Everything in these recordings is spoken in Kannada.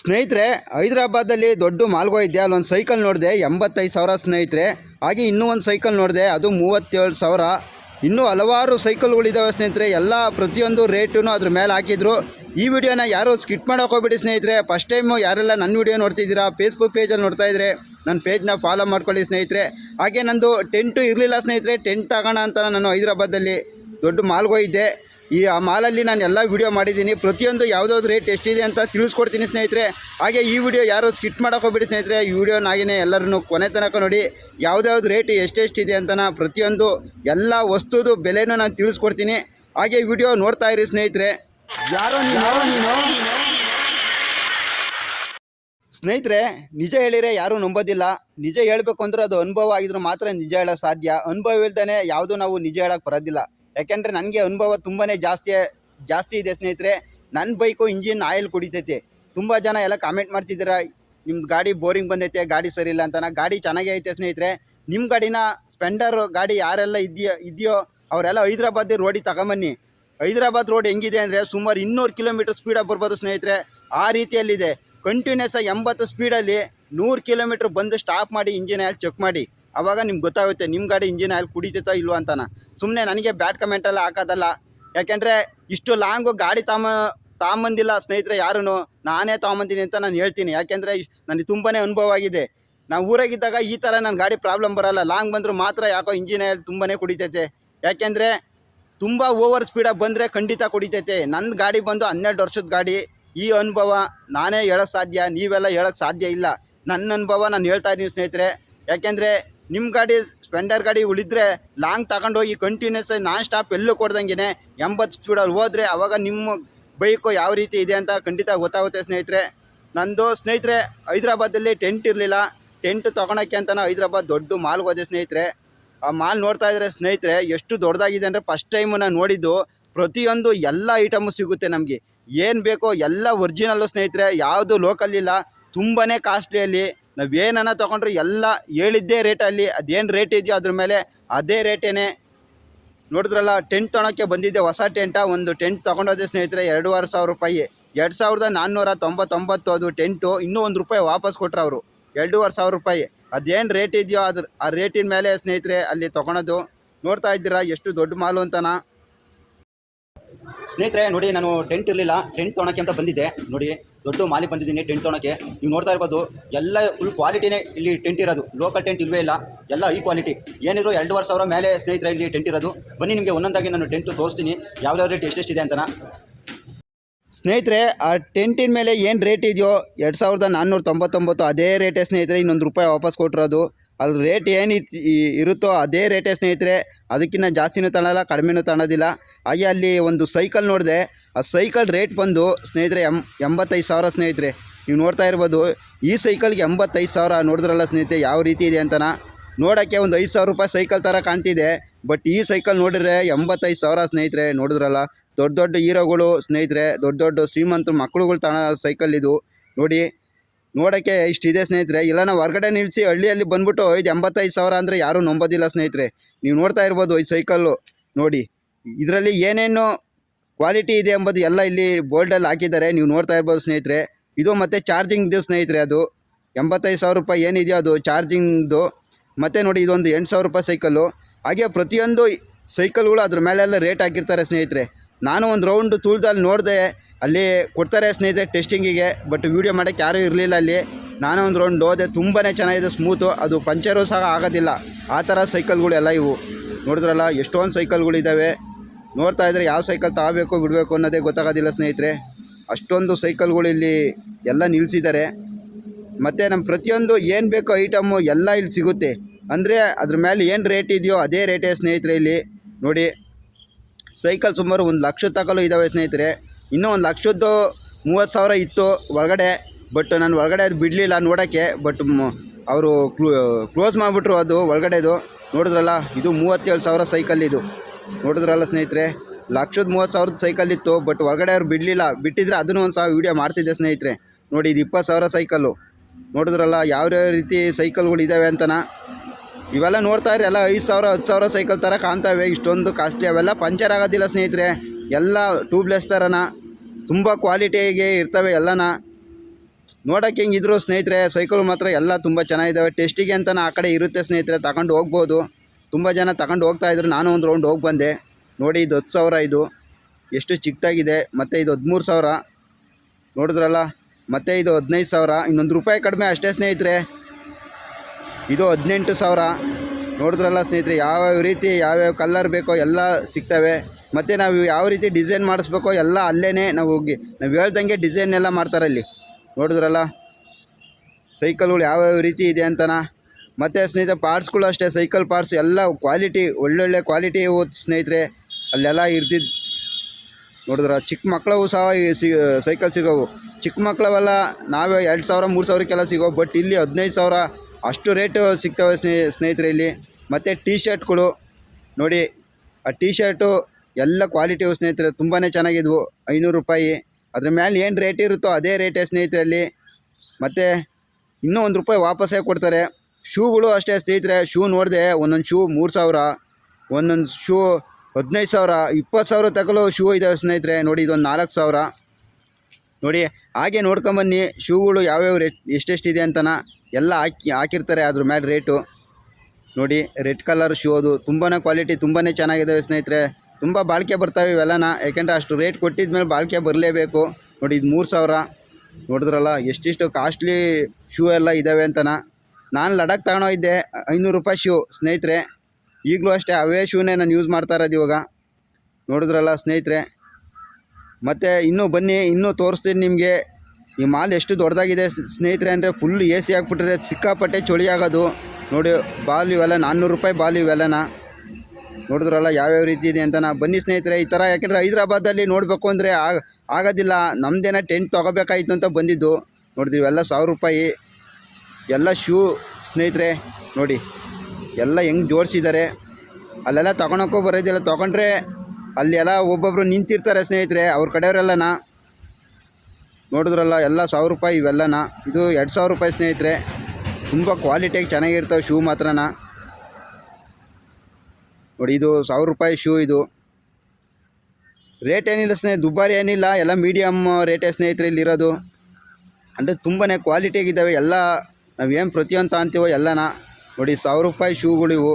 ಸ್ನೇಹಿತರೆ ಹೈದರಾಬಾದಲ್ಲಿ ದೊಡ್ಡ ಮಾಲ್ಗೋ ಇದೆಯಾ ಅಲ್ಲೊಂದು ಸೈಕಲ್ ನೋಡಿದೆ, ಎಂಬತ್ತೈದು ಸಾವಿರ ಸ್ನೇಹಿತರೆ. ಹಾಗೆ ಇನ್ನೂ ಒಂದು ಸೈಕಲ್ ನೋಡಿದೆ, ಅದು ಮೂವತ್ತೇಳು ಸಾವಿರ. ಇನ್ನೂ ಹಲವಾರು ಸೈಕಲ್ಗಳಿದ್ದಾವೆ ಸ್ನೇಹಿತರೆ, ಎಲ್ಲ ಪ್ರತಿಯೊಂದು ರೇಟೂ ಅದ್ರ ಮೇಲೆ ಹಾಕಿದ್ರು. ಈ ವಿಡಿಯೋನ ಯಾರು ಸ್ಕಿಟ್ ಮಾಡೋಕೆ ಹೋಗ್ಬಿಡಿ ಸ್ನೇಹಿತರೆ. ಫಸ್ಟ್ ಟೈಮು ಯಾರೆಲ್ಲ ನನ್ನ ವಿಡಿಯೋ ನೋಡ್ತಿದ್ದೀರಾ ಫೇಸ್ಬುಕ್ ಪೇಜಲ್ಲಿ ನೋಡ್ತಾ ಇದ್ರೆ ನನ್ನ ಪೇಜ್ನ ಫಾಲೋ ಮಾಡ್ಕೊಳ್ಳಿ ಸ್ನೇಹಿತರೆ. ಹಾಗೆ ನಂದು ಟೆಂಟು ಇರಲಿಲ್ಲ ಸ್ನೇಹಿತರೆ ಟೆಂಟ್ ತಗೋಣ ಅಂತ ನಾನು ಹೈದರಾಬಾದಲ್ಲಿ ದೊಡ್ಡ ಮಾಲ್ಗೋ ಇದ್ದೆ ಈ ಆ ಮಾಲಲ್ಲಿ ನಾನು ಎಲ್ಲ ವೀಡಿಯೋ ಮಾಡಿದ್ದೀನಿ. ಪ್ರತಿಯೊಂದು ಯಾವುದಾದ್ರು ರೇಟ್ ಎಷ್ಟಿದೆ ಅಂತ ತಿಳಿಸ್ಕೊಡ್ತೀನಿ ಸ್ನೇಹಿತರೆ. ಹಾಗೆ ಈ ವಿಡಿಯೋ ಯಾರು ಸ್ಕಿಟ್ ಮಾಡೋಕೆ ಹೋಗ್ಬಿಡಿ ಸ್ನೇಹಿತರೆ. ಈ ವಿಡಿಯೋನಾಗಿನೇ ಎಲ್ಲರನ್ನು ಕೊನೆ ತನಕ ನೋಡಿ ಯಾವುದ್ಯಾವ್ದು ರೇಟ್ ಎಷ್ಟೆಷ್ಟಿದೆ ಅಂತ ನಾ ಪ್ರತಿಯೊಂದು ಎಲ್ಲ ವಸ್ತುದು ಬೆಲೆನೂ ನಾನು ತಿಳಿಸ್ಕೊಡ್ತೀನಿ. ಹಾಗೆ ವಿಡಿಯೋ ನೋಡ್ತಾ ಇರಿ ಸ್ನೇಹಿತರೆ. ಯಾರೋ ನೀನು ಸ್ನೇಹಿತರೆ, ನಿಜ ಹೇಳಿದರೆ ಯಾರೂ ನಂಬೋದಿಲ್ಲ. ನಿಜ ಹೇಳಬೇಕು ಅಂದ್ರೆ ಅದು ಅನುಭವ ಆಗಿದ್ರೆ ಮಾತ್ರ ನಿಜ ಹೇಳೋಕ್ಕೆ ಸಾಧ್ಯ. ಅನುಭವ ಇಲ್ದೇ ಯಾವುದು ನಾವು ನಿಜ ಹೇಳೋಕ್ಕೆ ಬರೋದಿಲ್ಲ. ಯಾಕೆಂದರೆ ನನಗೆ ಅನುಭವ ತುಂಬಾ ಜಾಸ್ತಿ ಜಾಸ್ತಿ ಇದೆ ಸ್ನೇಹಿತರೆ. ನನ್ನ ಬೈಕು ಇಂಜಿನ್ ಆಯಿಲ್ ಕುಡಿತೈತೆ. ತುಂಬ ಜನ ಎಲ್ಲ ಕಾಮೆಂಟ್ ಮಾಡ್ತಿದ್ದೀರಾ, ನಿಮ್ದು ಗಾಡಿ ಬೋರಿಂಗ್ ಬಂದೈತೆ, ಗಾಡಿ ಸರಿ ಇಲ್ಲ ಅಂತನ. ಗಾಡಿ ಚೆನ್ನಾಗೇ ಐತೆ ಸ್ನೇಹಿತರೆ. ನಿಮ್ಮ ಗಾಡಿನ ಸ್ಪೆಂಡರ್ ಗಾಡಿ ಯಾರೆಲ್ಲ ಇದೆಯೋ ಇದೆಯೋ, ಅವರೆಲ್ಲ ಹೈದ್ರಾಬಾದ್ ರೋಡಿಗೆ ತಗೊಂಬನ್ನಿ. ಹೈದ್ರಾಬಾದ್ ರೋಡ್ ಹೆಂಗಿದೆ ಅಂದರೆ ಸುಮಾರು ಇನ್ನೂರು ಕಿಲೋಮೀಟರ್ ಸ್ಪೀಡಾಗಿ ಬರ್ಬೋದು ಸ್ನೇಹಿತರೆ. ಆ ರೀತಿಯಲ್ಲಿದೆ. ಕಂಟಿನ್ಯೂಸ್ ಆಗಿ ಎಂಬತ್ತು ಸ್ಪೀಡಲ್ಲಿ ನೂರು ಕಿಲೋಮೀಟ್ರ್ ಬಂದು ಸ್ಟಾಪ್ ಮಾಡಿ ಇಂಜಿನ್ ಆಯಿಲ್ ಚೆಕ್ ಮಾಡಿ. ಅವಾಗ ನಿಮ್ಗೆ ಗೊತ್ತಾಗುತ್ತೆ ನಿಮ್ಮ ಗಾಡಿ ಇಂಜಿನ್ ಆಯಿಲ್ ಕುಡಿತೈತೋ ಇಲ್ವೋ ಅಂತನ. ಸುಮ್ಮನೆ ನನಗೆ ಬ್ಯಾಡ್ ಕಮೆಂಟೆಲ್ಲ ಹಾಕೋದಲ್ಲ. ಯಾಕೆಂದರೆ ಇಷ್ಟು ಲಾಂಗು ಗಾಡಿ ತಾಮ ತಾಂಬಂದಿಲ್ಲ ಸ್ನೇಹಿತರೆ ಯಾರೂ ನಾನೇ ತಗೊಂಬಂದೀನಿ ಅಂತ ನಾನು ಹೇಳ್ತೀನಿ. ಯಾಕೆಂದರೆ ನನಗೆ ತುಂಬಾ ಅನುಭವ ಆಗಿದೆ. ನಾವು ಊರಾಗಿದ್ದಾಗ ಈ ಥರ ನನ್ನ ಗಾಡಿ ಪ್ರಾಬ್ಲಮ್ ಬರೋಲ್ಲ. ಲಾಂಗ್ ಬಂದರೂ ಮಾತ್ರ ಯಾಕೋ ಇಂಜಿನ್ ಆಯಿಲ್ ತುಂಬಾ ಕುಡಿತೈತೆ. ಯಾಕೆಂದರೆ ತುಂಬ ಓವರ್ ಸ್ಪೀಡಾಗಿ ಬಂದರೆ ಖಂಡಿತ ಕುಡಿತೈತೆ. ನನ್ನ ಗಾಡಿ ಬಂದು ಹನ್ನೆರಡು ವರ್ಷದ ಗಾಡಿ. ಈ ಅನುಭವ ನಾನೇ ಹೇಳೋಕ್ಕೆ ಸಾಧ್ಯ, ನೀವೆಲ್ಲ ಹೇಳೋಕ್ಕೆ ಸಾಧ್ಯ ಇಲ್ಲ. ನನ್ನ ಅನುಭವ ನಾನು ಹೇಳ್ತಾ ಇದ್ದೀನಿ ಸ್ನೇಹಿತರೆ. ಯಾಕೆಂದರೆ ನಿಮ್ಮ ಗಾಡಿ, ಸ್ಪೆಂಡರ್ ಗಾಡಿ ಉಳಿದ್ರೆ ಲಾಂಗ್ ತಗೊಂಡೋಗಿ ಕಂಟಿನ್ಯೂಸ್ ನಾನ್ ಸ್ಟಾಪ್ ಎಲ್ಲೂ ಕೊಡ್ದಂಗೆ ಎಂಬತ್ತು ಸ್ಪೀಡಲ್ಲಿ ಹೋದರೆ ಅವಾಗ ನಿಮ್ಮ ಬೈಕು ಯಾವ ರೀತಿ ಇದೆ ಅಂತ ಖಂಡಿತ ಗೊತ್ತಾಗುತ್ತೆ ಸ್ನೇಹಿತರೆ. ನಂದು ಸ್ನೇಹಿತರೆ ಹೈದ್ರಾಬಾದಲ್ಲಿ ಟೆಂಟ್ ಇರಲಿಲ್ಲ. ಟೆಂಟ್ ತೊಗೊಳಕ್ಕೆ ಅಂತಲೇ ಹೈದ್ರಾಬಾದ್ ದೊಡ್ಡ ಮಾಲ್ಗೆ ಹೋದೆ ಸ್ನೇಹಿತರೆ. ಆ ಮಾಲ್ ನೋಡ್ತಾ ಇದ್ರೆ ಸ್ನೇಹಿತರೆ ಎಷ್ಟು ದೊಡ್ಡದಾಗಿದೆ ಅಂದರೆ ಫಸ್ಟ್ ಟೈಮು ನಾನು ನೋಡಿದ್ದು ಪ್ರತಿಯೊಂದು ಎಲ್ಲ ಐಟಮು ಸಿಗುತ್ತೆ ನಮಗೆ. ಏನು ಬೇಕೋ ಎಲ್ಲ ಒರಿಜಿನಲ್ಲು ಸ್ನೇಹಿತರೆ, ಯಾವುದು ಲೋಕಲ್ ಇಲ್ಲ ತುಂಬಾ ಕಾಸ್ಟ್ಲಿಯಲ್ಲಿ ನಾವು ಏನನ್ನ ತೊಗೊಂಡ್ರೆ ಎಲ್ಲ ಹೇಳಿದ್ದೇ ರೇಟಲ್ಲಿ ಅದೇನು ರೇಟ್ ಇದೆಯೋ ಅದ್ರ ಮೇಲೆ ಅದೇ ರೇಟೇನೆ ನೋಡಿದ್ರಲ್ಲ ಟೆಂಟ್ ತೊಗೊಳಕ್ಕೆ ಬಂದಿದ್ದೆ ಹೊಸ ಟೆಂಟ ಒಂದು ಟೆಂಟ್ ತೊಗೊಂಡೋದೆ ಸ್ನೇಹಿತರೆ ಎರಡೂವರೆ ಸಾವಿರ ರೂಪಾಯಿ. ಎರಡು ಸಾವಿರದ ನಾನ್ನೂರ ತೊಂಬತ್ತೊಂಬತ್ತು ಅದು ಟೆಂಟು ಇನ್ನೂ ಒಂದು ರೂಪಾಯಿ ವಾಪಸ್ ಕೊಟ್ರು ಅವರು. ಎರಡೂವರೆ ಸಾವಿರ ರೂಪಾಯಿ. ಅದೇನು ರೇಟ್ ಇದೆಯೋ ಅದ್ರ, ಆ ರೇಟಿನ ಮೇಲೆ ಸ್ನೇಹಿತರೆ ಅಲ್ಲಿ ತೊಗೊಳೋದು. ನೋಡ್ತಾ ಇದ್ದೀರಾ, ಎಷ್ಟು ದೊಡ್ಡ ಮಾಲು ಅಂತನಾ. ಸ್ನೇಹಿತರೆ, ನೋಡಿ, ನಾನು ಟೆಂಟ್ ಇರಲಿಲ್ಲ ಟೆಂಟ್ ತೊಗೊಳಕ್ಕೆ ಅಂತ ಬಂದಿದ್ದೆ. ನೋಡಿ ದೊಡ್ಡ ಮಾಲಿ ಬಂದಿದ್ದೀನಿ ಟೆಂಟ್ ತೊಗೊಳಕ್ಕೆ. ನೀವು ನೋಡ್ತಾ ಇರ್ಬೋದು, ಎಲ್ಲ ಫುಲ್ ಕ್ವಾಲಿಟಿನೇ ಇಲ್ಲಿ ಟೆಂಟ್ ಇರೋದು. ಲೋಕಲ್ ಟೆಂಟ್ ಇಲ್ವೇ ಇಲ್ಲ, ಎಲ್ಲ ಈ ಕ್ವಾಲಿಟಿ ಏನಿದ್ರು ಎರಡೂವರೆ ಸಾವಿರ ಮೇಲೆ ಸ್ನೇಹಿತರೆ ಇಲ್ಲಿ ಟೆಂಟ್ ಇರೋದು. ಬನ್ನಿ ನಿಮಗೆ ಒಂದೊಂದಾಗಿ ನಾನು ಟೆಂಟು ತೋರಿಸ್ತೀನಿ. ಯಾವ್ಯಾವ ರೇಟ್ ಎಷ್ಟೆಷ್ಟಿದೆ ಅಂತನಾ? ಸ್ನೇಹಿತರೆ, ಆ ಟೆಂಟಿನ ಮೇಲೆ ಏನು ರೇಟ್ ಇದೆಯೋ, ಎರಡು ಸಾವಿರದ ನಾನ್ನೂರ ತೊಂಬತ್ತೊಂಬತ್ತು ಅದೇ ರೇಟೇ ಸ್ನೇಹಿತರೆ ಇನ್ನೊಂದು ರೂಪಾಯಿ ವಾಪಸ್ ಕೊಟ್ಟಿರೋದು. ಅದ್ರ ರೇಟ್ ಏನು ಇರುತ್ತೋ ಅದೇ ರೇಟೇ ಸ್ನೇಹಿತರೆ ಅದಕ್ಕಿಂತ ಜಾಸ್ತಿನೂ ತಗೊಳ್ಳಲ್ಲ ಕಡಿಮೆನೂ ತಗೊಳ್ಳೋದಿಲ್ಲ ಹಾಗೆ ಅಲ್ಲಿ ಒಂದು ಸೈಕಲ್ ನೋಡಿದೆ ಆ ಸೈಕಲ್ ರೇಟ್ ಬಂದು ಸ್ನೇಹಿತರೆ ಎಂ ಎಂಬತ್ತೈದು ಸಾವಿರ ಸ್ನೇಹಿತರೆ, ನೀವು ನೋಡ್ತಾ ಇರ್ಬೋದು, ಈ ಸೈಕಲ್ಗೆ ಎಂಬತ್ತೈದು ಸಾವಿರ ನೋಡಿದ್ರಲ್ಲ ಸ್ನೇಹಿತರೆ, ಯಾವ ರೀತಿ ಇದೆ ಅಂತನ? ನೋಡೋಕ್ಕೆ ಒಂದು ಐದು ಸಾವಿರ ರೂಪಾಯಿ ಸೈಕಲ್ ಥರ ಕಾಣ್ತಿದೆ, ಬಟ್ ಈ ಸೈಕಲ್ ನೋಡಿದ್ರೆ ಎಂಬತ್ತೈದು ಸಾವಿರ ಸ್ನೇಹಿತರೆ ನೋಡಿದ್ರಲ್ಲ. ದೊಡ್ಡ ದೊಡ್ಡ ಹೀರೋಗಳು ಸ್ನೇಹಿತರೆ, ದೊಡ್ಡ ದೊಡ್ಡ ಶ್ರೀಮಂತರು ಮಕ್ಕಳುಗಳು ತಾಣ ಸೈಕಲ್ ಇದು. ನೋಡಿ, ನೋಡೋಕ್ಕೆ ಇಷ್ಟಿದೆ ಸ್ನೇಹಿತರೆ. ಇಲ್ಲ, ನಾವು ಹೊರಗಡೆ ನಿಲ್ಲಿಸಿ ಹಳ್ಳಿಯಲ್ಲಿ ಬಂದ್ಬಿಟ್ಟು ಇದು ಎಂಬತ್ತೈದು ಸಾವಿರ ಅಂದರೆ ಯಾರೂ ನಂಬೋದಿಲ್ಲ ಸ್ನೇಹಿತರೆ. ನೀವು ನೋಡ್ತಾ ಇರ್ಬೋದು ಈ ಸೈಕಲ್ಲು. ನೋಡಿ, ಇದರಲ್ಲಿ ಏನೇನು ಕ್ವಾಲಿಟಿ ಇದೆ ಎಂಬುದು ಎಲ್ಲ ಇಲ್ಲಿ ಬೋಲ್ಡಲ್ಲಿ ಹಾಕಿದ್ದಾರೆ. ನೀವು ನೋಡ್ತಾ ಇರ್ಬೋದು ಸ್ನೇಹಿತರೆ. ಇದು ಮತ್ತು ಚಾರ್ಜಿಂಗ್ದು ಸ್ನೇಹಿತರೆ ಅದು. ಎಂಬತ್ತೈದು ಸಾವಿರ ರೂಪಾಯಿ ಏನಿದೆಯೋ ಅದು ಚಾರ್ಜಿಂಗ್ದು ಮತ್ತು ನೋಡಿ ಇದೊಂದು ಎಂಟು ಸಾವಿರ ರೂಪಾಯಿ ಸೈಕಲ್ಲು ಹಾಗೆ ಪ್ರತಿಯೊಂದು ಸೈಕಲ್ಗಳು ಅದ್ರ ಮೇಲೆಲ್ಲ ರೇಟ್ ಹಾಕಿರ್ತಾರೆ ಸ್ನೇಹಿತರೆ. ನಾನು ಒಂದು ರೌಂಡ್ ತುಳ್ದಲ್ಲಿ ನೋಡಿದೆ ಅಲ್ಲಿ ಕೊಡ್ತಾರೆ ಸ್ನೇಹಿತರೆ ಟೆಸ್ಟಿಂಗಿಗೆ ಬಟ್ ವೀಡಿಯೋ ಮಾಡೋಕ್ಕೆ ಯಾರೂ ಇರಲಿಲ್ಲ ಅಲ್ಲಿ. ನಾನು ಒಂದು ರೌಂಡ್ ಹೋದೆ ತುಂಬಾ ಚೆನ್ನಾಗಿದೆ ಸ್ಮೂತು ಅದು ಪಂಚರು ಸಹ ಆಗೋದಿಲ್ಲ. ಆ ಥರ ಸೈಕಲ್ಗಳೆಲ್ಲ ಇವು. ನೋಡಿದ್ರಲ್ಲ, ಎಷ್ಟೊಂದು ಸೈಕಲ್ಗಳಿದ್ದಾವೆ ನೋಡ್ತಾ ಇದ್ರೆ ಯಾವ ಸೈಕಲ್ ತಗೋಬೇಕು ಬಿಡಬೇಕು ಅನ್ನೋದೇ ಗೊತ್ತಾಗೋದಿಲ್ಲ ಸ್ನೇಹಿತರೆ. ಅಷ್ಟೊಂದು ಸೈಕಲ್ಗಳು ಇಲ್ಲಿ ಎಲ್ಲ ನಿಲ್ಲಿಸಿದ್ದಾರೆ ಮತ್ತು ನಮ್ಮ ಪ್ರತಿಯೊಂದು ಏನು ಬೇಕೋ ಐಟಮ್ಮು ಎಲ್ಲ ಇಲ್ಲಿ ಸಿಗುತ್ತೆ. ಅಂದರೆ ಅದ್ರ ಮೇಲೆ ಏನು ರೇಟ್ ಇದೆಯೋ ಅದೇ ರೇಟೇ ಸ್ನೇಹಿತರೆ ಇಲ್ಲಿ. ನೋಡಿ, ಸೈಕಲ್ ಸುಮಾರು ಒಂದು ಲಕ್ಷ ತಗಲು ಇದ್ದಾವೆ ಸ್ನೇಹಿತರೆ. ಇನ್ನೂ ಒಂದು ಲಕ್ಷದ್ದು ಮೂವತ್ತು ಸಾವಿರ ಇತ್ತು ಒಳಗಡೆ, ಬಟ್ ನಾನು ಒಳಗಡೆ ಅದು ಬಿಡಲಿಲ್ಲ ನೋಡೋಕ್ಕೆ, ಬಟ್ ಅವರು ಕ್ಲೋಸ್ ಮಾಡಿಬಿಟ್ರು ಅದು ಒಳಗಡೆದು. ನೋಡಿದ್ರಲ್ಲ, ಇದು ಮೂವತ್ತೇಳು ಸಾವಿರ ಸೈಕಲ್ ಇದು. ನೋಡಿದ್ರಲ್ಲ ಸ್ನೇಹಿತರೆ, ಲಕ್ಷದ ಮೂವತ್ತು ಸಾವಿರದ ಸೈಕಲ್ ಇತ್ತು ಬಟ್ ಹೊರಗಡೆ ಅವ್ರು ಬಿಡಲಿಲ್ಲ. ಬಿಟ್ಟಿದ್ರೆ ಅದನ್ನು ಒಂದು ಸಾವಿರ ವೀಡಿಯೋ ಮಾಡ್ತಿದ್ದೆ ಸ್ನೇಹಿತರೆ. ನೋಡಿ, ಇದು ಇಪ್ಪತ್ತು ಸಾವಿರ ಸೈಕಲ್ಲು ನೋಡಿದ್ರಲ್ಲ, ಯಾವ್ಯಾವ ರೀತಿ ಸೈಕಲ್ಗಳು ಇದ್ದಾವೆ ಅಂತನ? ಇವೆಲ್ಲ ನೋಡ್ತಾ ಇರಿ, ಎಲ್ಲ ಐದು ಸಾವಿರ, ಹತ್ತು ಸಾವಿರ ಸೈಕಲ್ ಥರ ಕಾಣ್ತಾವೆ. ಇಷ್ಟೊಂದು ಕಾಸ್ಟ್ಲಿ ಅವೆಲ್ಲ ಪಂಚರ್ ಆಗೋದಿಲ್ಲ ಸ್ನೇಹಿತರೆ. ಎಲ್ಲ ಟ್ಯೂಬ್ಲೆಸ್ ಥರನ ತುಂಬ ಕ್ವಾಲಿಟಿಗೆ ಇರ್ತವೆ ಎಲ್ಲನ. ನೋಡೋಕ್ಕೆ ಹೆಂಗಿದ್ರು ಸ್ನೇಹಿತರೆ ಸೈಕಲ್ ಮಾತ್ರ ಎಲ್ಲ ತುಂಬ ಚೆನ್ನಾಗಿದ್ದಾವೆ ಟೆಸ್ಟಿಗೆ ಅಂತಲೇ ಆ ಕಡೆ ಇರುತ್ತೆ ಸ್ನೇಹಿತರೆ, ತಗೊಂಡು ಹೋಗ್ಬೋದು. ತುಂಬ ಜನ ತಗೊಂಡು ಹೋಗ್ತಾ ಇದ್ರು. ನಾನು ಒಂದು ರೌಂಡ್ ಹೋಗಿ ಬಂದೆ. ನೋಡಿ ಇದು ಹತ್ತು ಸಾವಿರ ಇದು. ಎಷ್ಟು ಚಿಕ್ಕದಾಗಿದೆ. ಮತ್ತು ಇದು ಹದಿಮೂರು ಸಾವಿರ. ನೋಡಿದ್ರಲ್ಲ? ಮತ್ತು ಇದು ಹದಿನೈದು ಸಾವಿರ. ಇನ್ನೊಂದು ರೂಪಾಯಿ ಕಡಿಮೆ ಅಷ್ಟೇ ಸ್ನೇಹಿತರೆ. ಇದು ಹದಿನೆಂಟು ಸಾವಿರ. ನೋಡಿದ್ರಲ್ಲ ಸ್ನೇಹಿತರೆ ಯಾವ್ಯಾವ ರೀತಿ ಯಾವ್ಯಾವ ಕಲ್ಲರ್ ಬೇಕೋ ಎಲ್ಲ ಸಿಗ್ತವೆ. ಮತ್ತು ನಾವು ಯಾವ ರೀತಿ ಡಿಸೈನ್ ಮಾಡಿಸ್ಬೇಕೋ ಎಲ್ಲ ಅಲ್ಲೇ ನಾವು ಹೋಗಿ ನಾವು ಹೇಳ್ದಂಗೆ ಡಿಸೈನ್ ಎಲ್ಲ ಮಾಡ್ತಾರೆ ಅಲ್ಲಿ. ನೋಡಿದ್ರಲ್ಲ? ಸೈಕಲ್ಗಳು ಯಾವ್ಯಾವ ರೀತಿ ಇದೆ ಅಂತನ? ಮತ್ತು ಸ್ನೇಹಿತರೆ ಪಾರ್ಟ್ಸ್ಗಳು ಅಷ್ಟೇ ಸೈಕಲ್ ಪಾರ್ಟ್ಸ್ ಎಲ್ಲ ಕ್ವಾಲಿಟಿ ಒಳ್ಳೊಳ್ಳೆ ಕ್ವಾಲಿಟಿ ಸ್ನೇಹಿತರೆ, ಅಲ್ಲೆಲ್ಲ ಇರ್ತಿದ್ದು ನೋಡಿದ್ರೆ? ಚಿಕ್ಕ ಮಕ್ಕಳವು ಸಹ ಸಿ ಸೈಕಲ್ ಸಿಗೋವು. ಚಿಕ್ಕ ಮಕ್ಕಳವೆಲ್ಲ ನಾವೇ ಎರಡು ಸಾವಿರ, ಮೂರು ಸಾವಿರಕ್ಕೆಲ್ಲ ಸಿಗೋ ಬಟ್ ಇಲ್ಲಿ ಹದಿನೈದು ಸಾವಿರ ಅಷ್ಟು ರೇಟು ಸಿಗ್ತವೆ ಸ್ನೇ, ಸ್ನೇಹಿತರೆ ಇಲ್ಲಿ. ಮತ್ತು ಟೀ ಶರ್ಟ್ಗಳು ನೋಡಿ, ಆ ಟೀ ಶರ್ಟು ಎಲ್ಲ ಕ್ವಾಲಿಟಿಯು ಸ್ನೇಹಿತರೆ ತುಂಬಾ ಚೆನ್ನಾಗಿದ್ವು, ಐನೂರು ರೂಪಾಯಿ. ಅದ್ರ ಮೇಲೆ ಏನು ರೇಟ್ ಇರುತ್ತೋ ಅದೇ ರೇಟೇ ಸ್ನೇಹಿತರೆ ಅಲ್ಲಿ. ಮತ್ತು ಇನ್ನೂ ಒಂದು ರೂಪಾಯಿ ವಾಪಸ್ಸೇ ಕೊಡ್ತಾರೆ. ಶೂಗಳು ಅಷ್ಟೇ ಸ್ನೇಹಿತರೆ, ಶೂ ನೋಡಿದೆ ಒಂದೊಂದು ಶೂ ಮೂರು ಸಾವಿರ, ಒಂದೊಂದು ಶೂ ಹದಿನೈದು ಸಾವಿರ ಇಪ್ಪತ್ತು ಸಾವಿರ ತಗೊಳ್ಳೋ ಶೂ ಇದ್ದಾವೆ ಸ್ನೇಹಿತರೆ, ನೋಡಿ ಇದೊಂದು ನಾಲ್ಕು ಸಾವಿರ. ನೋಡಿ, ಹಾಗೆ ನೋಡ್ಕೊಂಬನ್ನಿ, ಶೂಗಳು ಯಾವ್ಯಾವ ರೇಟ್ ಎಷ್ಟೆಷ್ಟಿದೆ ಅಂತನ ಎಲ್ಲ ಹಾಕಿ, ಹಾಕಿರ್ತಾರೆ ಅದ್ರ ಮೇಲೆ ರೇಟು. ನೋಡಿ, ರೆಡ್ ಕಲರ್ ಶೂ ಅದು ತುಂಬಾ ಕ್ವಾಲಿಟಿ ತುಂಬಾ ಚೆನ್ನಾಗಿದ್ದಾವೆ ಸ್ನೇಹಿತರೆ. ತುಂಬ ಬಾಳಿಕೆ ಬರ್ತಾವೆ ಇವೆಲ್ಲನ, ಯಾಕೆಂದರೆ ಅಷ್ಟು ರೇಟ್ ಕೊಟ್ಟಿದ ಮೇಲೆ ಬಾಳಿಕೆ ಬರಲೇಬೇಕು. ನೋಡಿ, ಇದು ಮೂರು ಸಾವಿರ. ನೋಡಿದ್ರಲ್ಲ, ಎಷ್ಟಿಷ್ಟು ಕಾಸ್ಟ್ಲಿ ಶೂ ಎಲ್ಲ ಇದ್ದಾವೆ ಅಂತನ. ನಾನು ಲಡಾಖ್ ತಗೊಂಡೋಗಿದ್ದೆ ಐನೂರು ರೂಪಾಯಿ ಶೂ ಸ್ನೇಹಿತರೆ. ಈಗಲೂ ಅಷ್ಟೇ ಅವೇ ಶೂನೇ ನಾನು ಯೂಸ್ ಮಾಡ್ತಾ ಇರೋದು ಇವಾಗ. ನೋಡಿದ್ರಲ್ಲ ಸ್ನೇಹಿತರೆ. ಮತ್ತು ಇನ್ನೂ ಬನ್ನಿ, ಇನ್ನೂ ತೋರಿಸ್ತೀನಿ ನಿಮಗೆ. ಈ ಮಾಲ್ ಎಷ್ಟು ದೊಡ್ಡದಾಗಿದೆ ಸ್ನೇಹಿತರೆ ಅಂದರೆ ಫುಲ್ ಎ ಸಿ ಹಾಕ್ಬಿಟ್ರೆ ಸಿಕ್ಕಾಪಟ್ಟೆ ಚಳಿ ಆಗೋದು. ನೋಡಿ, ಬಾಲ್ ಇವೆಲ್ಲ ನಾನ್ನೂರು ರೂಪಾಯಿ ಬಾಲ್ ಇವೆಲ್ಲನ. ನೋಡಿದ್ರಲ್ಲ ಯಾವ್ಯಾವ ರೀತಿ ಇದೆ ಅಂತ ಬನ್ನಿ ಸ್ನೇಹಿತರೆ, ಈ ಥರ ಯಾಕೆಂದರೆ ಹೈದ್ರಾಬಾದಲ್ಲಿ ನೋಡಬೇಕು ಅಂದರೆ ಆಗ, ಆಗೋದಿಲ್ಲ. ನಮ್ಮದೇನೋ ಟೆಂಟ್ ತೊಗೋಬೇಕಾಯ್ತು ಅಂತ ಬಂದಿದ್ದು. ನೋಡಿದ್ರಿ ಇವೆಲ್ಲ ಸಾವಿರ ರೂಪಾಯಿ. ಎಲ್ಲ ಶೂ ಸ್ನೇಹಿತರೆ, ನೋಡಿ, ಎಲ್ಲ ಹೆಂಗೆ ಜೋಡಿಸಿದ್ದಾರೆ. ಅಲ್ಲೆಲ್ಲ ತೊಗೊಳಕ್ಕೂ ಬರೋದಿಲ್ಲ. ತೊಗೊಂಡ್ರೆ ಅಲ್ಲಿ ಎಲ್ಲ ಒಬ್ಬೊಬ್ಬರು ನಿಂತಿರ್ತಾರೆ ಸ್ನೇಹಿತರೆ, ಅವ್ರ ಕಡೆಯವರೆಲ್ಲನ. ನೋಡಿದ್ರಲ್ಲ, ಎಲ್ಲ ಸಾವಿರ ರೂಪಾಯಿ ಇವೆಲ್ಲನ. ಇದು ಎರಡು ಸಾವಿರ ರೂಪಾಯಿ ಸ್ನೇಹಿತರೆ. ತುಂಬ ಕ್ವಾಲಿಟಿಯಾಗಿ ಚೆನ್ನಾಗಿರ್ತವೆ ಶೂ ಮಾತ್ರನ. ನೋಡಿ, ಇದು ಸಾವಿರ ರೂಪಾಯಿ ಶೂ ಇದು. ರೇಟ್ ಏನಿಲ್ಲ ಸ್ನೇಹಿತ ದುಬಾರಿ ಏನಿಲ್ಲ. ಎಲ್ಲ ಮೀಡಿಯಮ್ ರೇಟೇ ಸ್ನೇಹಿತರೆ ಇಲ್ಲಿರೋದು. ಅಂದರೆ ತುಂಬಾ ಕ್ವಾಲಿಟಿಯಾಗಿದ್ದಾವೆ ಎಲ್ಲ ನಾವೇನು ಪ್ರತಿಯೊಂದು ಅಂತೀವೋ ಎಲ್ಲನ. ನೋಡಿ, ಸಾವಿರ ರೂಪಾಯಿ ಶೂಗಳಿವು.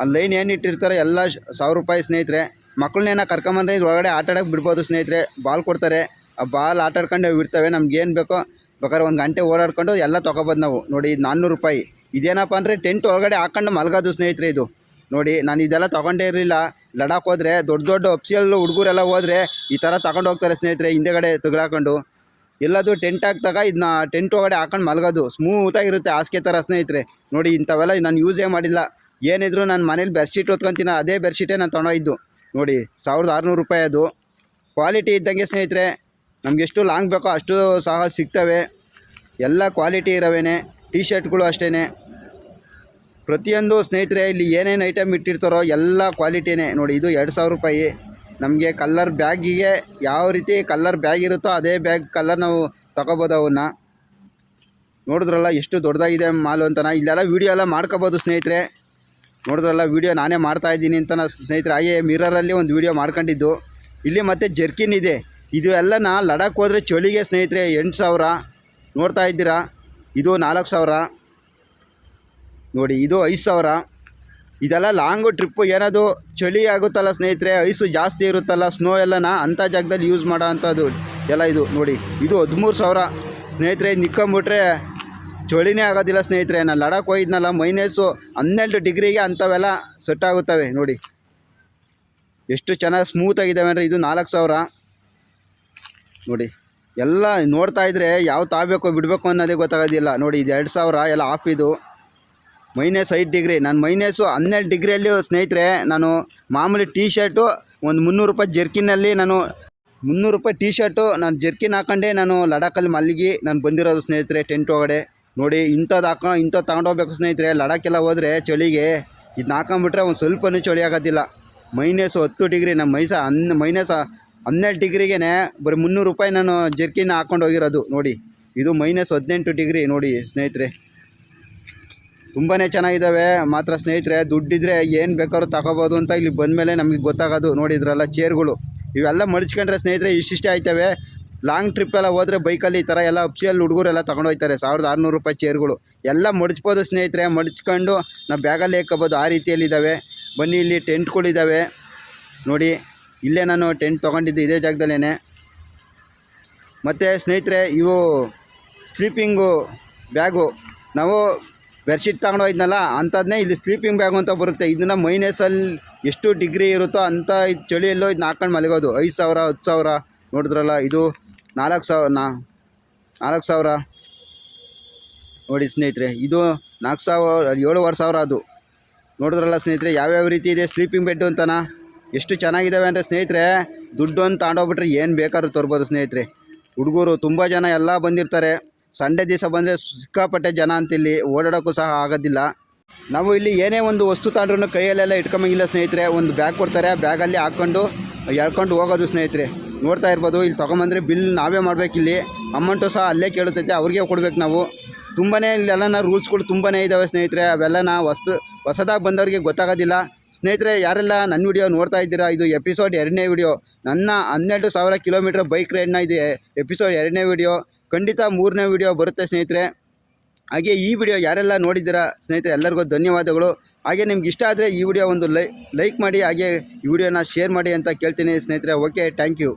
ಆ ಲೈನ್ ಏನು ಇಟ್ಟಿರ್ತಾರೆ ಎಲ್ಲ ಸಾವಿರ ರೂಪಾಯಿ ಸ್ನೇಹಿತರೆ. ಮಕ್ಕಳನ್ನೇನ ಕರ್ಕೊಂಬಂದ್ರೆ ಇದು ಒಳಗಡೆ ಆಟ ಆಡೋಕೆ ಬಿಡ್ಬೋದು ಸ್ನೇಹಿತರೆ. ಬಾಲ್ ಕೊಡ್ತಾರೆ. ಆ ಬಾಲ್ ಆಟ ಆಡ್ಕೊಂಡು ಬಿಡ್ತವೆ ನಮ್ಗೆ ಏನು ಬೇಕೋ ಬೇಕಾದ್ರೆ ಒಂದು ಗಂಟೆ ಓಡಾಡ್ಕೊಂಡು ಎಲ್ಲ ತೊಗೊಬೋದು ನಾವು. ನೋಡಿ, ಇದು ನಾನ್ನೂರು ರೂಪಾಯಿ. ಇದೇನಪ್ಪ ಅಂದರೆ ಟೆಂಟ್ ಒಳಗಡೆ ಹಾಕೊಂಡು ಮಲಗೋದು ಸ್ನೇಹಿತರೆ ಇದು. ನೋಡಿ, ನಾನು ಇದೆಲ್ಲ ತೊಗೊಂಡೇ ಇರಲಿಲ್ಲ. ಲಡಾಖ್ ಹೋದರೆ ದೊಡ್ಡ ದೊಡ್ಡ ಅಫ್ಸಿಯಲ್ ಹುಡುಗರೆಲ್ಲ ಹೋದರೆ ಈ ಥರ ತಗೊಂಡು ಹೋಗ್ತಾರೆ ಸ್ನೇಹಿತರೆ ಹಿಂದೆಗಡೆ ತಗಲಾಕೊಂಡು. ಎಲ್ಲದು ಟೆಂಟ್ ಹಾಕ್ದಾಗ ಇದನ್ನ ಟೆಂಟ್ ಒಳಗಡೆ ಹಾಕೊಂಡು ಮಲಗೋದು. ಸ್ಮೂತಾಗಿರುತ್ತೆ ಹಾಸಿಗೆ ಥರ ಸ್ನೇಹಿತರೆ. ನೋಡಿ ಇಂಥವೆಲ್ಲ ನಾನು ಯೂಸೇ ಮಾಡಿಲ್ಲ. ಏನಿದ್ರು ನಾನು ಮನೇಲಿ ಬೆಡ್ಶೀಟ್ ಹೊತ್ಕೊತೀನಿ, ಅದೇ ಬೆಡ್ಶೀಟೇ ನಾನು ತೊಗೊಂಡೋಗಿದ್ದು. ನೋಡಿ ಸಾವಿರದ ಆರುನೂರು ರೂಪಾಯಿ ಅದು. ಕ್ವಾಲಿಟಿ ಇದ್ದಂಗೆ ಸ್ನೇಹಿತರೆ ನಮಗೆಷ್ಟು ಲಾಂಗ್ ಬೇಕೋ ಅಷ್ಟು ಸಹ ಸಿಗ್ತವೆ. ಎಲ್ಲ ಕ್ವಾಲಿಟಿ ಇರೋವೇನೆ ಟೀ ಶರ್ಟ್ಗಳು ಅಷ್ಟೇ ಪ್ರತಿಯೊಂದು ಸ್ನೇಹಿತರೆ, ಇಲ್ಲಿ ಏನೇನು ಐಟಮ್ ಇಟ್ಟಿರ್ತಾರೋ ಎಲ್ಲ ಕ್ವಾಲಿಟಿನೇ ನೋಡಿ ಇದು ಎರಡು ಸಾವಿರ ರೂಪಾಯಿ. ನಮಗೆ ಕಲ್ಲರ್ ಬ್ಯಾಗಿಗೆ ಯಾವ ರೀತಿ ಕಲ್ಲರ್ ಬ್ಯಾಗ್ ಇರುತ್ತೋ ಅದೇ ಬ್ಯಾಗ್ ಕಲ್ಲರ್ ನಾವು ತಗೋಬೋದು ಅವನ್ನ. ನೋಡಿದ್ರಲ್ಲ ಎಷ್ಟು ದೊಡ್ಡದಾಗಿದೆ ಮಾಲು ಅಂತನ. ಇಲ್ಲೆಲ್ಲ ವೀಡಿಯೋ ಎಲ್ಲ ಮಾಡ್ಕೋಬೋದು ಸ್ನೇಹಿತರೆ. ನೋಡಿದ್ರಲ್ಲ ವೀಡಿಯೋ ನಾನೇ ಮಾಡ್ತಾ ಇದ್ದೀನಿ ಅಂತ ನಾನು ಸ್ನೇಹಿತರೆ. ಹಾಗೆ ಮಿರರಲ್ಲಿ ಒಂದು ವೀಡಿಯೋ ಮಾಡ್ಕೊಂಡಿದ್ದು. ಇಲ್ಲಿ ಮತ್ತೆ ಜರ್ಕಿನ್ ಇದೆ. ಇದು ಎಲ್ಲನ ಲಡಾಖ್ ಹೋದರೆ ಚಳಿಗೆ ಸ್ನೇಹಿತರೆ ಎಂಟು ಸಾವಿರ. ನೋಡ್ತಾ ಇದ್ದೀರಾ? ಇದು ನಾಲ್ಕು ಸಾವಿರ. ನೋಡಿ, ಇದು ಐದು ಸಾವಿರ. ಇದೆಲ್ಲ ಲಾಂಗು ಟ್ರಿಪ್ಪು, ಏನದು? ಚಳಿ ಆಗುತ್ತಲ್ಲ ಸ್ನೇಹಿತರೆ, ಐಸು ಜಾಸ್ತಿ ಇರುತ್ತಲ್ಲ ಸ್ನೋ ಎಲ್ಲನ ಅಂಥ ಜಾಗದಲ್ಲಿ ಯೂಸ್ ಮಾಡೋ ಅಂಥದ್ದು ಎಲ್ಲ ಇದು ನೋಡಿ. ಇದು ಹದಿಮೂರು ಸಾವಿರ. ಸ್ನೇಹಿತರೆ, ನಿಕ್ಕೊಂಬಿಟ್ರೆ ಚಳಿನೇ ಆಗೋದಿಲ್ಲ ಸ್ನೇಹಿತರೆ. ನಾನು ಲಡಾಖ್ ಹೋಗಿದ್ನಲ್ಲ ಮೈನಸ್ಸು ಹನ್ನೆರಡು ಡಿಗ್ರಿಗೆ ಅಂಥವೆಲ್ಲ ಸೆಟ್ ಆಗುತ್ತವೆ ನೋಡಿ. ಎಷ್ಟು ಚೆನ್ನಾಗಿ ಸ್ಮೂತಾಗಿದ್ದಾವೆ ಅಂದರೆ ಇದು ನಾಲ್ಕು ಸಾವಿರ. ನೋಡಿ, ಎಲ್ಲ ನೋಡ್ತಾ ಇದ್ರೆ ಯಾವ ತಾಬೇಕು, ಬಿಡಬೇಕು ಅನ್ನೋದೇ ಗೊತ್ತಾಗೋದಿಲ್ಲ. ನೋಡಿ, ಇದು ಎರಡು ಸಾವಿರ, ಎಲ್ಲ ಆಫ್ ಇದು. ಮೈನಸ್ ಐದು ಡಿಗ್ರಿ. ನಾನು ಮೈನಸ್ಸು ಹನ್ನೆರಡು ಡಿಗ್ರಿಯಲ್ಲಿ ಸ್ನೇಹಿತರೆ, ನಾನು ಮಾಮೂಲಿ ಟೀ ಶರ್ಟು ಒಂದು ಮುನ್ನೂರು ರೂಪಾಯಿ ಜರ್ಕಿನಲ್ಲಿ ನಾನು ಮುನ್ನೂರು ರೂಪಾಯಿ ಟೀ ಶರ್ಟು ನಾನು ಜರ್ಕಿನ್ ಹಾಕೊಂಡೆ, ನಾನು ಲಡಾಖಲ್ಲಿ ಮಲ್ಲಿಗೆ ನಾನು ಬಂದಿರೋದು ಸ್ನೇಹಿತರೆ, ಟೆಂಟ್ ಒಳಗಡೆ. ನೋಡಿ ಇಂಥದ್ದು ಹಾಕೋ ಇಂಥದ್ದು ತಗೊಂಡೋಗ್ಬೇಕು ಸ್ನೇಹಿತರೆ ಲಡಾಖೆಲ್ಲ ಹೋದರೆ ಚಳಿಗೆ ಇದನ್ನ ಹಾಕೊಂಬಿಟ್ರೆ ಒಂದು ಸ್ವಲ್ಪನೂ ಚಳಿ ಆಗೋದಿಲ್ಲ. ಮೈನಸ್ ಹತ್ತು ಡಿಗ್ರಿ ನಮ್ಮ ಮೈಸ ಹನ್, ಮೈನಸ್ ಹನ್ನೆರಡು ಡಿಗ್ರಿಗೇ ಬರೀ ಮುನ್ನೂರು ರೂಪಾಯಿ ನಾನು ಜರ್ಕಿನ ಹಾಕೊಂಡು ಹೋಗಿರೋದು. ನೋಡಿ, ಇದು ಮೈನಸ್ ಹದಿನೆಂಟು ಡಿಗ್ರಿ, ನೋಡಿ ಸ್ನೇಹಿತರೆ. ತುಂಬಾ ಚೆನ್ನಾಗಿದ್ದಾವೆ. ಮಾತ್ರ ಸ್ನೇಹಿತರೆ, ದುಡ್ಡಿದ್ರೆ ಏನು ಬೇಕಾದ್ರೂ ತಗೋಬೋದು ಅಂತ ಇಲ್ಲಿ ಬಂದಮೇಲೆ ನಮಗೆ ಗೊತ್ತಾಗೋದು. ನೋಡಿದ್ರಲ್ಲ ಚೇರ್ಗಳು. ಇವೆಲ್ಲ ಮಡ್ಚ್ಕೊಂಡ್ರೆ ಸ್ನೇಹಿತರೆ ಇಷ್ಟಿಷ್ಟೇ ಆಯ್ತವೆ. ಲಾಂಗ್ ಟ್ರಿಪ್ ಎಲ್ಲ ಹೋದರೆ ಬೈಕಲ್ಲಿ ಈ ಥರ ಎಲ್ಲ ಅಪ್ಸಿಯಲ್ಲಿ ಹುಡುಗರೆಲ್ಲ ತಗೊಂಡು ಹೋಗ್ತಾರೆ ಸಾವಿರದ ಆರುನೂರು ರೂಪಾಯಿ ಚೇರ್ಗಳು. ಎಲ್ಲ ಮಡಿಚ್ಬೋದು ಸ್ನೇಹಿತರೆ. ಮಡಚ್ಕೊಂಡು ನಾವು ಬ್ಯಾಗಲ್ಲಿ ಹಾಕ್ಕೋಬೋದು ಆ ರೀತಿಯಲ್ಲಿದ್ದಾವೆ. ಬನ್ನಿ ಇಲ್ಲಿ ಟೆಂಟ್ಗಳಿದ್ದಾವೆ. ನೋಡಿ, ಇಲ್ಲೇ ನಾನು ಟೆಂಟ್ ತೊಗೊಂಡಿದ್ದು ಇದೇ ಜಾಗದಲ್ಲೇ ಮತ್ತು ಸ್ನೇಹಿತರೆ, ಇವು ಸ್ಲೀಪಿಂಗು ಬ್ಯಾಗು ನಾವು ಬೆಡ್ಶೀಟ್ ತಗೊಂಡು ಹೋಯ್ನಲ್ಲ ಅಂಥದ್ದನ್ನೇ ಇಲ್ಲಿ ಸ್ಲೀಪಿಂಗ್ ಬ್ಯಾಗ್ ಅಂತ ಬರುತ್ತೆ. ಇದನ್ನು ಮೈನಸಲ್ಲಿ ಎಷ್ಟು ಡಿಗ್ರಿ ಇರುತ್ತೋ ಅಂಥ ಇದು ಚಳಿಯಲ್ಲೋ ಇದನ್ನ ಹಾಕೊಂಡು ಮಲಗೋದು. ಐದು ಸಾವಿರ ಹತ್ತು ಸಾವಿರ ನೋಡಿದ್ರಲ್ಲ, ಇದು ನಾಲ್ಕು ಸಾವಿರ ನಾ ನಾಲ್ಕು ಸಾವಿರ. ನೋಡಿ ಸ್ನೇಹಿತರೆ, ಇದು ನಾಲ್ಕು ಸಾವಿರ, ಏಳುವರೆ ಸಾವಿರ ಅದು. ನೋಡಿದ್ರಲ್ಲ ಸ್ನೇಹಿತರೆ, ಯಾವ್ಯಾವ ರೀತಿ ಇದೆ ಸ್ಲೀಪಿಂಗ್ ಬೆಡ್ಡು ಅಂತನಾ? ಎಷ್ಟು ಚೆನ್ನಾಗಿದ್ದಾವೆ ಅಂದರೆ ಸ್ನೇಹಿತರೆ ದುಡ್ಡು ಅಂತ ತಗೊಂಡೋಗ್ಬಿಟ್ರೆ ಏನು ಬೇಕಾದ್ರೂ ತರ್ಬೋದು ಸ್ನೇಹಿತರೆ. ಹುಡುಗರು ತುಂಬ ಜನ ಎಲ್ಲ ಬಂದಿರ್ತಾರೆ. ಸಂಡೇ ದಿವಸ ಬಂದರೆ ಸಿಕ್ಕಾಪಟ್ಟೆ ಜನ ಅಂತಿಲ್ಲಿ ಓಡಾಡೋಕ್ಕೂ ಸಹ ಆಗೋದಿಲ್ಲ. ನಾವು ಇಲ್ಲಿ ಏನೇ ಒಂದು ವಸ್ತು ತಾಂಡ್ರೂ ಕೈಯಲ್ಲೆಲ್ಲ ಇಟ್ಕೊಂಬಂಗಿಲ್ಲ ಸ್ನೇಹಿತರೆ, ಒಂದು ಬ್ಯಾಗ್ ಕೊಡ್ತಾರೆ ಬ್ಯಾಗಲ್ಲಿ ಹಾಕ್ಕೊಂಡು ಎಳ್ಕೊಂಡು ಹೋಗೋದು ಸ್ನೇಹಿತರೆ. ನೋಡ್ತಾ ಇರ್ಬೋದು, ಇಲ್ಲಿ ತೊಗೊಂಬಂದರೆ ಬಿಲ್ ನಾವೇ ಮಾಡಬೇಕಿಲ್ಲಿ ಅಮೌಂಟು ಸಹ ಅಲ್ಲೇ ಕೇಳುತ್ತೈತೆ ಅವ್ರಿಗೆ ಕೊಡ್ಬೇಕು ನಾವು. ತುಂಬಾ ಇಲ್ಲೆಲ್ಲನ ರೂಲ್ಸ್ಗಳು ತುಂಬಾ ಇದ್ದಾವೆ ಸ್ನೇಹಿತರೆ, ಅವೆಲ್ಲನ ವಸ್ತು, ಹೊಸದಾಗಿ ಬಂದವರಿಗೆ ಗೊತ್ತಾಗೋದಿಲ್ಲ. ಸ್ನೇಹಿತರೆ, ಯಾರೆಲ್ಲ ನನ್ನ ವಿಡಿಯೋ ನೋಡ್ತಾ ಇದ್ದೀರಾ, ಇದು ಎಪಿಸೋಡ್ ಎರಡನೇ ವಿಡಿಯೋ. ನನ್ನ ಹನ್ನೆರಡು ಸಾವಿರ ಕಿಲೋಮೀಟ್ರ್ ಬೈಕ್ ರೈಡ್ನ ಇದೆ ಎಪಿಸೋಡ್ ಎರಡನೇ ವಿಡಿಯೋ. ಖಂಡಿತ ಮೂರನೇ ವಿಡಿಯೋ ಬರುತ್ತೆ ಸ್ನೇಹಿತರೆ. ಹಾಗೆ ಈ ವಿಡಿಯೋ ಯಾರೆಲ್ಲ ನೋಡಿದ್ದೀರಾ ಸ್ನೇಹಿತರೆ, ಎಲ್ಲರಿಗೂ ಧನ್ಯವಾದಗಳು. ಹಾಗೆ ನಿಮ್ಗೆ ಇಷ್ಟ ಆದರೆ ಈ ವಿಡಿಯೋ ಒಂದು ಲೈಕ್ ಮಾಡಿ, ಹಾಗೆ ಈ ವಿಡಿಯೋನ ಶೇರ್ ಮಾಡಿ ಅಂತ ಕೇಳ್ತೀನಿ ಸ್ನೇಹಿತರೆ. Okay thank you